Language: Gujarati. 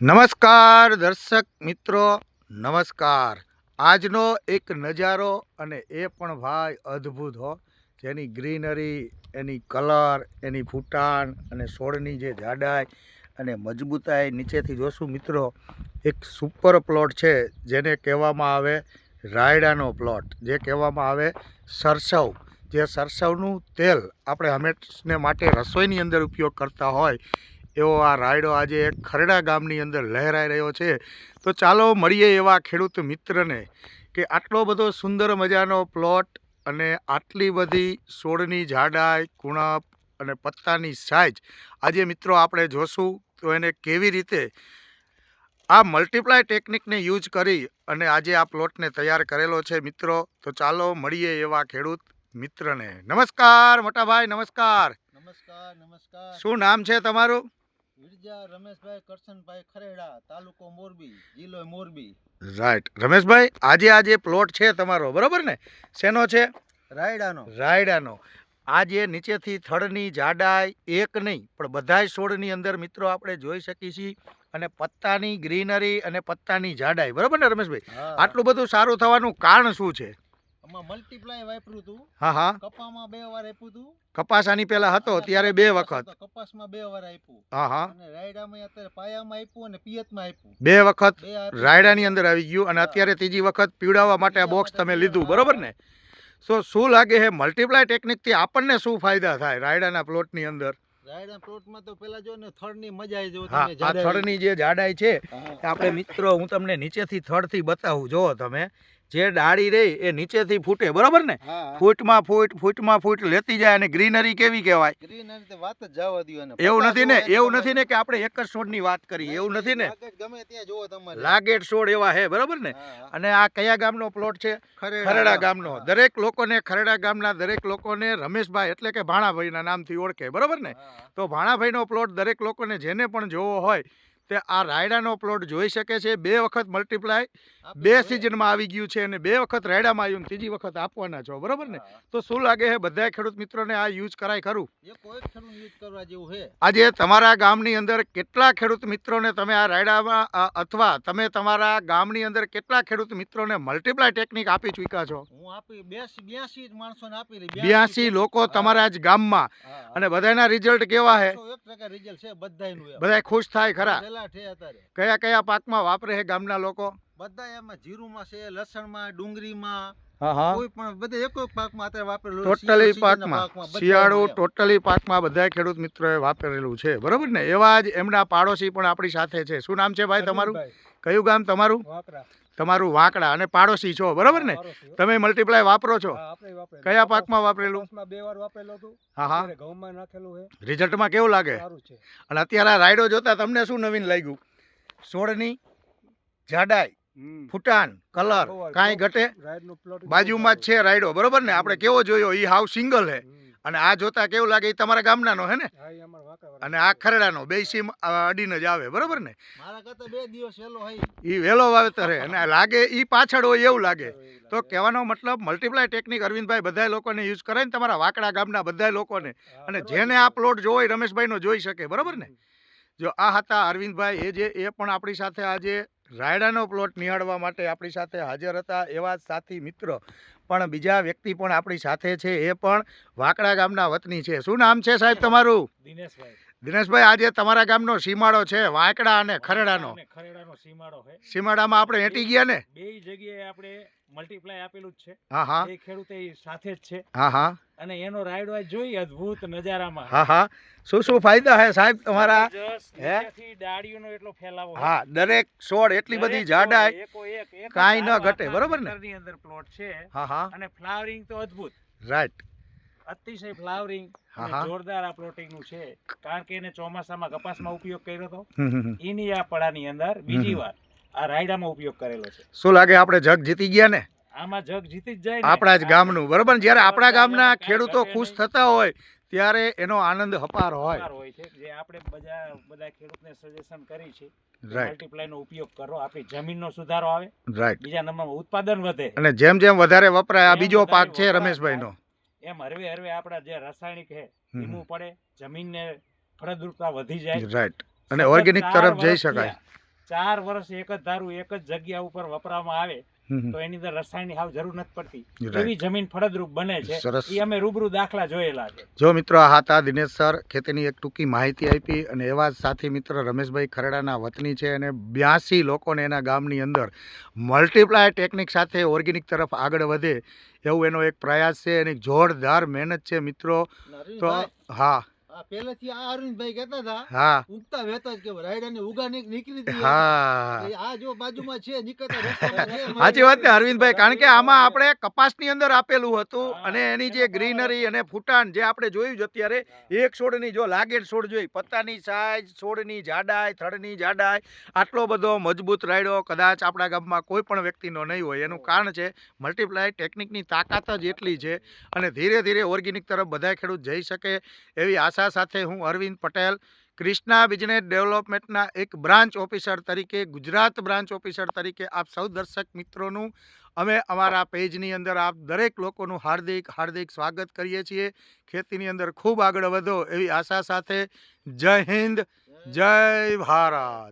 નમસ્કાર દર્શક મિત્રો, નમસ્કાર. આજનો એક નજારો અને એ પણ ભાઈ અદ્ભુત હો. જેની ગ્રીનરી, એની કલર, એની ફૂટાણ અને છોડની જે જાડાઈ અને મજબૂતાઈ નીચેથી જોશું મિત્રો, એક સુપર પ્લોટ છે જેને કહેવામાં આવે રાયડાનો પ્લોટ. જે કહેવામાં આવે સરસવ. જે સરસવનું તેલ આપણે હંમેશને માટે રસોઈની અંદર ઉપયોગ કરતા હોય એવો આ રાયડો આજે ખરડા ગામની અંદર લહેરાઈ રહ્યો છે. તો ચાલો મળીએ એવા ખેડૂત મિત્રને કે આટલો બધો સુંદર મજાનો પ્લોટ અને આટલી બધી છોડની જાડાઈ કુણપ અને પત્તાની સાઇઝ આજે મિત્રો આપણે જોશું તો એને કેવી રીતે આ મલ્ટીપ્લાય ટેકનિકને યુઝ કરી અને આજે આ પ્લોટને તૈયાર કરેલો છે મિત્રો. તો ચાલો મળીએ એવા ખેડૂત મિત્રને. નમસ્કાર મોટાભાઈ નમસ્કાર. નમસ્કાર નમસ્કાર. શું નામ છે તમારું? વિરજા રમેશભાઈ કરશનભાઈ ખરેડા તાલુકો મોરબી જિલ્લો મોરબી. રાઈટ રમેશભાઈ આજે આ જે પ્લોટ છે તમારો બરોબર ને? શેનો છે? રાયડાનો. રાયડાનો. આ જે નીચેથી થડની જાડાઈ એક નહીં પણ બધાય છોડની અંદર મિત્રો આપણે જોઈ શકીએ છીએ અને પત્તાની ગ્રીનરી અને પત્તાની જાડાઈ. બરોબર ને રમેશભાઈ? આટલું બધું સારું થવાનું કારણ શું છે? મલ્ટીપ્લાય વાપર્યું હતું હા હા. કપામાં બે વાર આપ્યું હતું કપાસ આની પહેલા હતો ત્યારે બે વખત. કપાસમાં બે વાર આપ્યું. હા હા. અને રાયડામાં અત્યારે પાયામાં આપ્યું અને પિયતમાં આપ્યું. બે વખત રાયડાની અંદર આવી ગયું અને અત્યારે ત્રીજી વખત પીવડાવવા માટે આ બોક્સ તમે લીધું બરોબર ને? સો શું લાગે છે મલ્ટીપ્લાય ટેકનિકથી આપણને શું ફાયદા થાય રાયડાના પ્લોટની અંદર? રાયડા પ્લોટમાં તો પેલા જો ને થડની મજા આવી જો તમે આ થડની જે જાડાઈ છે. આપણે મિત્રો હું તમને નીચેથી થડથી બતાવું. જો તમે જે ડાળી રહી એ નીચેથી ફૂટે બરોબર ને? ફૂટમાં ફૂટ ફૂટમાં ફૂટ લેતી જાય અને ગ્રીનરી કેવી કહેવાય? ગ્રીનરી વાત જ જવા દ્યો એવું નથી ને એવું નથી ને કે આપણે એક જ છોડની વાત કરી એવું નથી ને? ગમે ત્યાં જોવો તમારે. લાગેટ છોડ એવા હે બરોબર ને. અને આ કયા ગામનો પ્લોટ છે? ખરડા ગામનો. દરેક લોકોને ખરડા ગામના દરેક લોકોને રમેશભાઈ એટલે કે ભાણાભાઈના નામથી ઓળખે બરોબર ને. તો ભાણાભાઈનો પ્લોટ દરેક લોકોને જેને પણ જોવો હોય તે આ રાયડાનો પ્લોટ જોઈ શકે છે. બે વખત મલ્ટીપ્લાય બે. સિઝનમાં આવી ગયું છે અને બે વખત રાયડામાં આવ્યું ત્રીજી વખત આપવાના છો. બરોબર ને? તો શું લાગે છે? બધા ખેડૂત મિત્રોને આ યુઝ કરાય ખરું? આજે તમારા ગામની અંદર કેટલા ખેડૂત મિત્રોને તમે આ રાયડામાં અથવા તમે તમારા ગામની અંદર કેટલા ખેડૂત મિત્રોને મલ્ટીપ્લાય ટેકનિક આપી ચૂક્યા છો? બ્યાસી લોકો તમારા જ ગામમાં. અને બધાના રિઝલ્ટ કેવા છે? બધા ખુશ થાય ખરા. પેલા છે અત્યારે. કયા કયા પાકમાં વાપરે છે ગામના લોકો? બધા એમાં જીરુંમાં છે લસણમાં ડુંગળીમાં કોઈ પણ બધે એક એક પાકમાં અત્યારે વાપરેલું ટોટલી પાકમાં. શિયાળુ. ટોટલી પાકમાં બધા ખેડૂત મિત્રોએ વાપરેલું છે. બરોબર ને? એવા જ એમના પાડોશી પણ આપણી સાથે છે. શું નામ છે ભાઈ તમારું? કયું ગામ તમારું? તમારું વાંકડા અને પાડોશી છો બરોબર ને? તમે મલ્ટીપ્લાય વાપરો છો. કયા પાકમાં વાપરેલું? બે વાર વાપરેલું હતું. હા હા. ઘઉંમાં નાખેલું છે. રિઝલ્ટમાં કેવું લાગે? અને અત્યારે આ રાયડો જોતા તમને શું નવીન લાગ્યું? સોળની જાડાઈ ફૂટાન કલર કાંઈ ઘટે? બાજુમાં જ છે રાયડો બરોબર ને? આપણે કેવો જોયો? એ હાવ સિંગલ હે. અને આ જોતા કેવું લાગે એ તમારા ગામનાનો હે ને? અને આ ખરડાનો બે સીમ અડીને જ આવે બરોબર ને? મારા કરતા બે દિવસ વહેલો હોય. એ વહેલો વાવેતર હે અને લાગે એ પાછળ હોય એવું લાગે. તો કહેવાનો મતલબ મલ્ટીપ્લાય ટેકનિક અરવિંદભાઈ બધા લોકોને યુઝ કરે ને તમારા વાકડા ગામના બધા લોકોને. અને જેને આ પ્લોટ જોવો એ રમેશભાઈનો જોઈ શકે બરોબર ને? જો આ હતા અરવિંદભાઈ એ જે એ પણ આપણી સાથે આજે રાયડાનો પ્લોટ નિહાળવા માટે આપણી સાથે હાજર હતા એવા સાથી મિત્રો. પણ બીજા વ્યક્તિ પણ આપણી સાથે છે, એ પણ વાકડા ગામના વતની છે. શું નામ છે સાહેબ તમારું? દિનેશભાઈ. દિનેશભાઈ આજે તમારા ગામનો સીમાડો છે વાંકડા અને ખરડાનો. ખરેડાનો સીમાડો છે. સીમાડામાં આપણે હેટી ગયા ને? બે જગ્યાએ આપણે મલ્ટીપ્લાય આપેલું જ છે. હા હા. એ ખેડૂત એ સાથે જ છે. હા હા. અને એનો રાઈડ આ જોઈ અદ્ભુત નજારામાં. હા હા. શું શું ફાયદા હે સાહેબ તમારા? હે? ડાળીઓનો એટલો ફેલાવો હા દરેક છોડ એટલી બધી જાડાઈ એકો એક, કાઈ ન ઘટે, બરોબર ને? અંદર પ્લોટ છે. હા હા. અને ફ્લાવરિંગ તો અદ્ભુત. રાઈટ અતિશય ફ્લાવરિંગ. જોરદાર આ પ્રોટીનનું છે. કારણ કે એને ચોમાસામાં કપાસમાં ઉપયોગ કર્યો હતો. એની આ પડાની અંદર બીજી વાર આ રાયડામાં ઉપયોગ કરેલો છે. શું લાગે આપણે જગ જીતી ગયા ને? આમાં જગ જીતી જ જાય આપણા જ ગામનું બરોબર જ્યારે આપણા ગામના ખેડૂતો ખુશ થતા હોય ત્યારે એનો આનંદ હપાર હોય. હોય છે. જે આપણે બધા બધા ખેડૂતને સજેશન કરી છે મલ્ટીપ્લાયનો ઉપયોગ કરો. આપણી જમીનનો સુધારો આવે. રાઈટ બીજા નંબરમાં ઉત્પાદન વધે. અને જેમ જેમ વધારે વપરાય આ બીજો પાક છે રમેશભાઈનો. એમ હરવે હરવે આપણા જે રાસાયણિક છે. ધીમું પડે જમીનને ફળદ્રુપતા વધી જાય રાઈટ અને ઓર્ગેનિક તરફ જઈ શકાય ચાર વર્ષ એક જ ધારું એક જ જગ્યા ઉપર વપરાવામાં આવે. તો એની અંદર રસાયણની હાવ જરૂર નથી પડતી. એવી જમીન ફળદ્રુપ બને છે. એ અમે રૂબરૂ દાખલા જોયેલા છે. જો મિત્રો આ હતા દિનેશ સર ખેતીની એક ટૂંકી માહિતી આપી અને એવા સાથી મિત્ર રમેશભાઈ ખરડાના વતની છે અને બ્યાસી લોકોને એના ગામની અંદર મલ્ટીપ્લાય ટેકનિક સાથે ઓર્ગેનિક તરફ આગળ વધે એવું એનો એક પ્રયાસ છે એની જોરદાર મહેનત છે મિત્રો. તો હા. પહેલેથી આ અરવિંદભાઈ કહેતા હતા હા. ઉગતા વહેતા જ કે રાયડાની ઉગા નીક- નીકળી હતી હા. આ જો બાજુમાં છે નીકળતા સાચી વાત ને અરવિંદભાઈ કારણ કે આમાં આપણે કપાસની અંદર આપેલું હતું અને એની જે ગ્રીનરી અને ફૂટાણ જે આપણે જોયું જ અત્યારે એક છોડની જો લાગે છોડ જોઈ પત્તાની સાઈઝ છોડની જાડાઈ થડની જાડાઈ આટલો બધો મજબૂત રાયડો કદાચ આપણા ગામમાં કોઈ પણ વ્યક્તિનો નહીં હોય. એનું કારણ છે મલ્ટીપ્લાય ટેકનિકની તાકાત જ એટલી છે અને ધીરે ધીરે ઓર્ગેનિક તરફ બધા ખેડૂત જઈ શકે એવી આશા સાથે હું અરવિંદ પટેલ, ક્રિષ્ના બિઝનેસ ડેવલપમેન્ટના એક બ્રાન્ચ ઓફિસર તરીકે, ગુજરાત બ્રાન્ચ ઓફિસર તરીકે આપ સૌ દર્શક મિત્રોનું અમે અમારા પેજની અંદર આપ દરેક લોકોનું હાર્દિક હાર્દિક સ્વાગત કરીએ છીએ. ખેતીની અંદર ખૂબ આગળ વધો એવી આશા સાથે જય હિન્દ, જય ભારત.